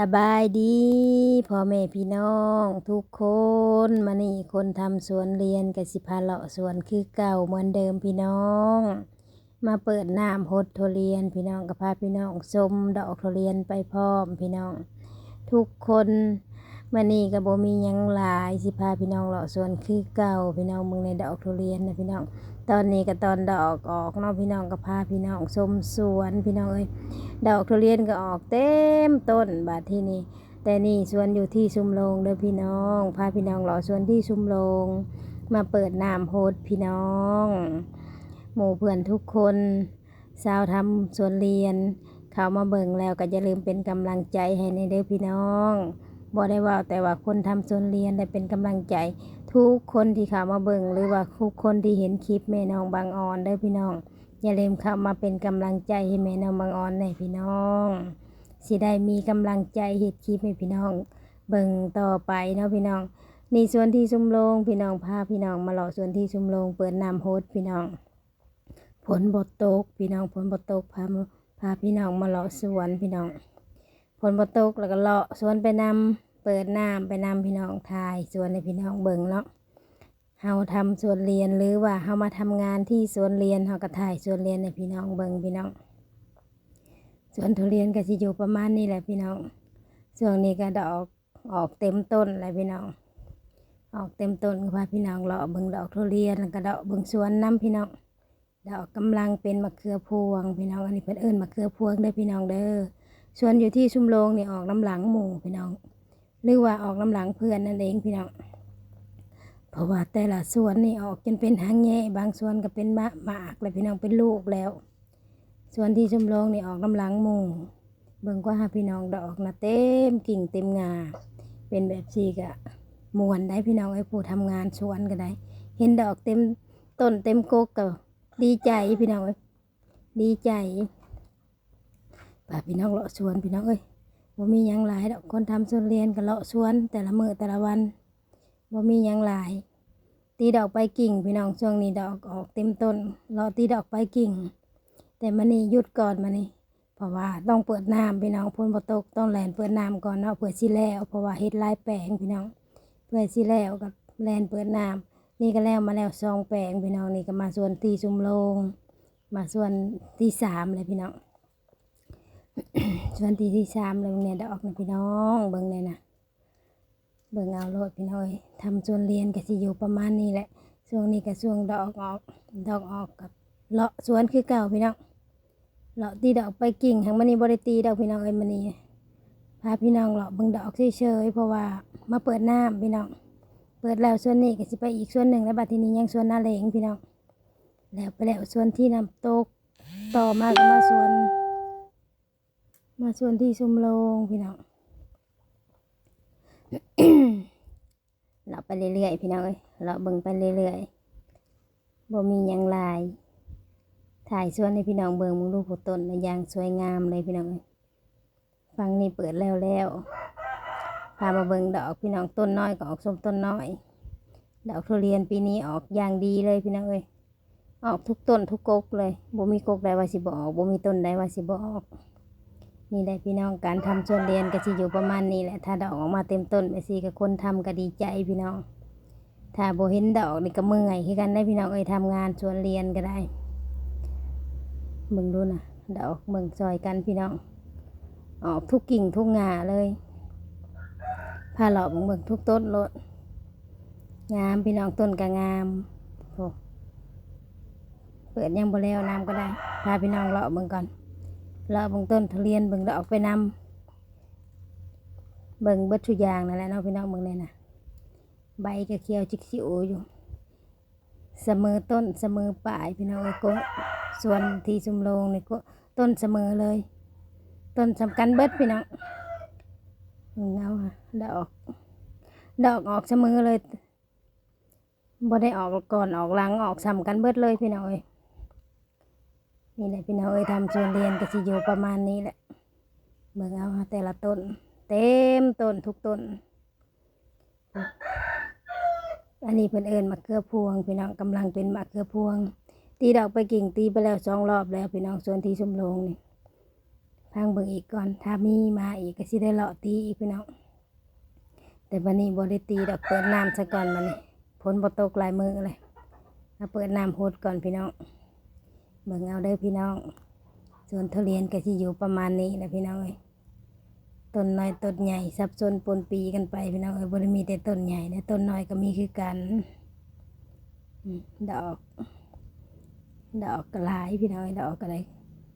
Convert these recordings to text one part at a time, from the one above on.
สบายดีพ่อแม่พี่น้องทุกคนมานี่คนทำสวนเรียนกับสิพาเลาะสวนคือเก่าเหมือนเดิมพี่น้อง มาเปิดน้ำพดทุเรียนพี่น้องกับพาพี่น้องชมดอกทุเรียนไปพร้อมพี่น้อง ทุกคน มานี่กับโบมีหยังหลายสิพาพี่น้องเลาะสวนคือเก่าพี่น้องมึงในดอกทุเรียนนะพี่น้อง ตอนนี้ก็ตอนดอกออกเนาะพี่น้องก็พาพี่น้องชมสวนพี่น้องเอ้ยดอกทุเรียนก็ออกเต็มต้นบาดที่นี่แต่นี่สวนอยู่ที่ชุมโรงเด้อพี่น้อง พาพี่น้องหล่อสวนที่ชุมโรงมาเปิดน้ำโพดพี่น้อง หมู่เพื่อนทุกคนสาวทำสวนเรียน เขามาเบิ่งแล้วก็อย่าลืมเป็นกำลังใจให้ในเด้อพี่น้อง บ่ได้ว่าแต่ว่าคนทำสวนเรียนได้เป็นกำลังใจ ทุกคนที่เข้ามาเบิ่งหรือว่าทุกคนที่เห็นคลิปแม่น้องบางออนเด้อพี่น้อง อย่าลืมเข้ามาเป็นกำลังใจให้แม่น้องบางออนในพี่น้องสิได้มีกำลังใจเฮ็ดคลิปให้พี่น้อง เบิ่งต่อไปเนาะพี่น้องนี่ส่วนที่ชุมโรงพี่น้องพาพี่น้องมาเลาะส่วนที่ชุมโรงเปิดน้ำโฮดพี่น้องผลบดตกพี่น้องผลบดตกพาพาพี่น้องมาเลาะสวนพี่น้อง ผลบดตกแล้วก็เลาะสวนไปนำเปิดน้ำไปนำพี่น้องถ่ายสวนให้พี่น้องเบิ่งเนาะเฮาทำสวนเรียนหรือว่าเฮามาทำงานที่สวนเรียนเฮาก็ถ่ายสวนเรียนให้พี่น้องเบิ่งพี่น้องสวนทุเรียนก็สิอยู่ประมาณนี้แหละพี่น้องช่วงนี้ก็ดอกออกเต็มต้นเลยพี่น้อง ออกเต็มต้นก็พาพี่น้องเลาะเบิ่งดอกทุเรียนแล้วก็ดอกเบิ่งสวนน้ำพี่น้องดอกกำลังเป็นมะเขือพวงพี่น้องอันนี้เพิ่นเอิ้นมะเขือพวงเด้อพี่น้องเด้อ สวนอยู่ที่ชุมโรงนี่ออกน้ำหลังหมู่พี่น้อง หรือว่าออกน้ำหลังเพื่อนนั่นเองพี่น้อง เพราะว่าแต่ละสวนนี่ออกจนเป็นหางแง่บางสวนก็เป็นมะหมากเลยพี่น้องเป็นลูกแล้วส่วนที่ชุมรองนี่ออกน้ำหลังหมู่เบิ่งกว่าหาพี่น้องดอกนะเต็มกิ่งเต็มงา เป็นแบบซีกะมวนได้พี่น้องไอ้ผู้ทำงานสวนก็ได้ เห็นดอกเต็มต้นเต็มกกก็ดีใจพี่น้องเอ้ดีใจ ป่าพี่น้องเลาะสวนพี่น้องเอ้ยบ่มีหยังหลายดอกคนทำสวนเรียนก็เลาะสวน แต่ละมือแต่ละวันบ่มีหยังหลาย ตีดอกไปกิ่ง พี่น้องช่วงนี้ดอกออกเต็มต้นเรอตีดอกไปกิ่ง แต่มันนี่หยุดก่อนมานี่เพราะว่าต้องเปิดน้ำพี่น้องพ้นบ่ตกต้องแลนเปิดน้ำก่อนเนาะเพื่อสิแล้ว เพราะว่าเฮ็ดลายแปลงพี่น้องเพื่อสิแล้วก็แลนเปิดน้ำนี่ก็แล้วมาแล้วสองแปลงพี่น้องนี่ก็มาส่วนที่ชุมโรงมาส่วนที่สามเลยพี่น้อง วนที่ที่สามเลยเนี่ยดอกนะพี่น้องเบิ่งเลยนะเบิ่งเอาโลดพี่น้อยทำสวนเรียนก็สิอยู่ประมาณนี้แหละช่วงนี้ก็ช่วงดอกออกดอกออกกับเลาะสวนคือเก่าพี่น้องเลาะตีดอกไปกิ่งทางมันนี่บริตีดอกพี่น้องเอ้ยมันนี่พาพี่น้องเลาะเบิ่งดอกเฉยๆเพราะว่ามาเปิดน้ำพี่น้องเปิดแล้วส่วนนี้ก็สิไปอีกส่วนหนึ่งแล้วบัดทีนี้ยังส่วนนาเลงพี่น้องแล้วไปแล้วส่วนที่น้ำตกต่อมาก็มาส่วน ส่วนที่ชุมโรงพี่น้องเราไปเรื่อยๆพี่น้องเอ้ยเราเบิ่งไปเรื่อยๆบ่มียังลาย ถ่ายส่วนให้พี่น้องเบิ่งมึงดูผู้ต้นนอย่างสวยงามเลยพี่น้องเอ้ยฟังนี่เปิดแล้วแล้วพามาเบิ่งดอกพี่น้องต้นน้อยก็ออกส้มต้นน้อยดอกทุเรียนปีนี้ออกอย่างดีเลยพี่น้องเอ้ยออกทุกต้นทุกกกเลยบ่มีกกใดว่าสิบ่ออกบ่มีต้นใดว่าสิบ่ออก นี่แหละพี่น้องการทำสวนเรียนก็จะอยู่ประมาณนี้แหละถ้าดอกออกมาเต็มต้นไปสิกับคนทำก็ดีใจพี่น้อง ถ้าโบเห็นดอกนี่ก็เมื่อยคือกันได้พี่น้องเอ้ยทำงานสวนเรียนก็ได้เบิ่งดูนะดอกเบิ่งซอยกันพี่น้องออกทุกกิ่งทุกงาเลยพาเลาะเบิ่งเบิ่งทุกต้นโลดงามพี่น้องต้นก็งามโอ้เปิดยังบ่แล้วน้ำก็ได้พาพี่น้องเลาะเบิ่งก่อน เลาเบิ่งต้นทุเรียนเบิ่งดอกไปนำเบิ่งเบิดทุกอย่างนั่นแหละเนาะพี่น้องเบิ่งเลยนะใบก็เขียวจิกจิ๋วอยู่ เสมอต้นเสมอปลายพี่น้องเอ้ยก็ส่วนที่ชุมโรงนี่ก็ต้นเสมอเลย ต้นสำคัญเบิดพี่น้องเงเอาดอก ดอกออกเสมอเลยบ่ได้ออกก่อนออกหลังออกสำกันเบิดเลยพี่น้องเอ้ย นี่แหละพี่น้องเอ้ยทำสวนเรียนก็สิอยู่ประมาณนี้แหละเบิ่งเอาแต่ละต้น เต็มต้นทุกต้น อันนี้เพิ่นเอิญมะเขือพวง พี่น้องกำลังเป็นมะเขือพวง ตีดอกไปกิ่งตีไปแล้วสองรอบแล้ว พี่น้องส่วนที่ชุมโรงนี่พังเบิ่งอีกก่อน ถ้ามีมาอีกก็สิได้เลาะตีอีกพี่น้องแต่บันนี้บ่ได้ตีดอกเปิดน้ำซะก่อนบันี้ฝนบ่ตกลายมือเลยมาเปิดน้ำโฮดก่อนพี่น้อง เบิ่งเอาเด้อพี่น้องส่วนทุเรียนก็สิอยู่ประมาณนี้แหละพี่น้องเอ้ยต้นน้อยต้นใหญ่ซับซ้อนปนปีกันไปพี่น้องเอ้ยบ่ได้มีแต่ต้นใหญ่นะต้นน้อยก็มีคือกันดอก ดอกกลายพี่น้องเดอกก็ได้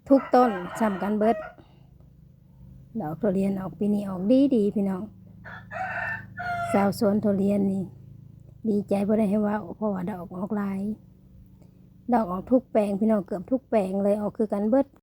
ทุกต้นซ้ำกันเบิด ดอกทุเรียนออกปีนี้ออกดีดีพี่น้องสาวสวนทุเรียนนี่ ดีใจบ่ได้ให้ว่าเพราะว่าดอกออกลาย ดอกออกทุกแปลงพี่น้องเกือบทุกแปลงเลยออกคือกันเบิด